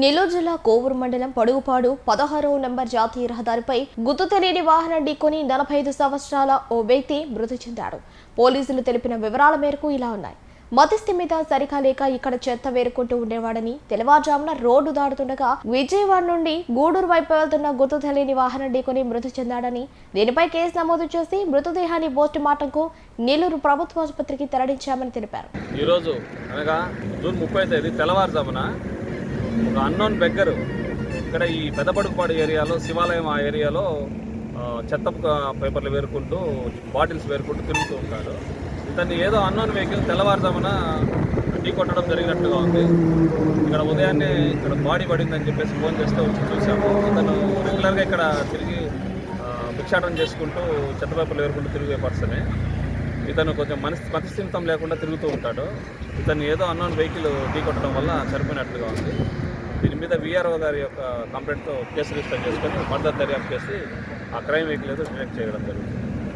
నెల్లూరు జిల్లా కోవూరు మండలం పొడుగుపాడు పదహారవ నంబర్ జాతీయ రహదారిపై గుర్తు తెలియని వాహనం ఢీకొని నలభై ఐదు సంవత్సరాల ఓ వ్యక్తి మృతి చెందాడు. పోలీసులు తెలిపిన వివరాల మేరకు ఇలా ఉన్నాయి. మతిస్థి మీద సరిగా లేక ఇక్కడ చెత్త వేరుకుంటూ ఉండేవాడని తెల్లవారుజామున రోడ్డు దాడుతుండగా విజయవాడ నుండి గూడూరు వైపు వెళ్తున్న గుర్తు తెలియని వాహనం ఢీకొని మృతి చెందాడని దీనిపై కేసు నమోదు చేసి మృతదేహాన్ని పోస్టుమార్టంకు నెల్లూరు ప్రభుత్వ ఆసుపత్రికి తరలించామని తెలిపారు. ఈరోజు అనగా జూన్ ముప్పై తేదీ తెల్లవారుజామున ఒక అన్నోన్ బెగ్గర్ ఇక్కడ ఈ పెద్దపడుకుపాడు ఏరియాలో శివాలయం ఆ ఏరియాలో ఆ, చెత్త పేపర్లు వేరుకుంటూ బాటిల్స్ వేరుకుంటూ తిరుగుతూ ఉంటాడు. ఇతన్ని ఏదో అన్నోన్ వెహికల్ తెల్లవారుజామున ఢీ కొట్టడం జరిగినట్టుగా ఉంది. ఇక్కడ ఉదయాన్నే ఇక్కడ బాడీ పడిందని చెప్పేసి ఫోన్ చేస్తే వచ్చి చూసాము ఇతను రెగ్యులర్గా ఇక్కడ తిరిగి భిక్షాటం చేసుకుంటూ చెత్త పేపర్లు వేరుకుంటూ తిరిగే పర్సనే. ఇతను కొంచెం మనస్ మనస్థిమితం లేకుండా తిరుగుతూ ఉంటాడు. ఇతను ఏదో అన్నోన్ వెహికల్ ఢీకొట్టడం వల్ల చనిపోయినట్లుగా ఉంది. దీని మీద విఆర్ఓ గారి యొక్క కంప్లైంట్తో కేసు రిజిస్టర్ చేసుకొని ఫర్దర్ దర్యాప్తు చేసి ఆ క్రైమ్ వెహికల్ ఏదో డిటెక్ట్ చేయడం జరుగుతుంది.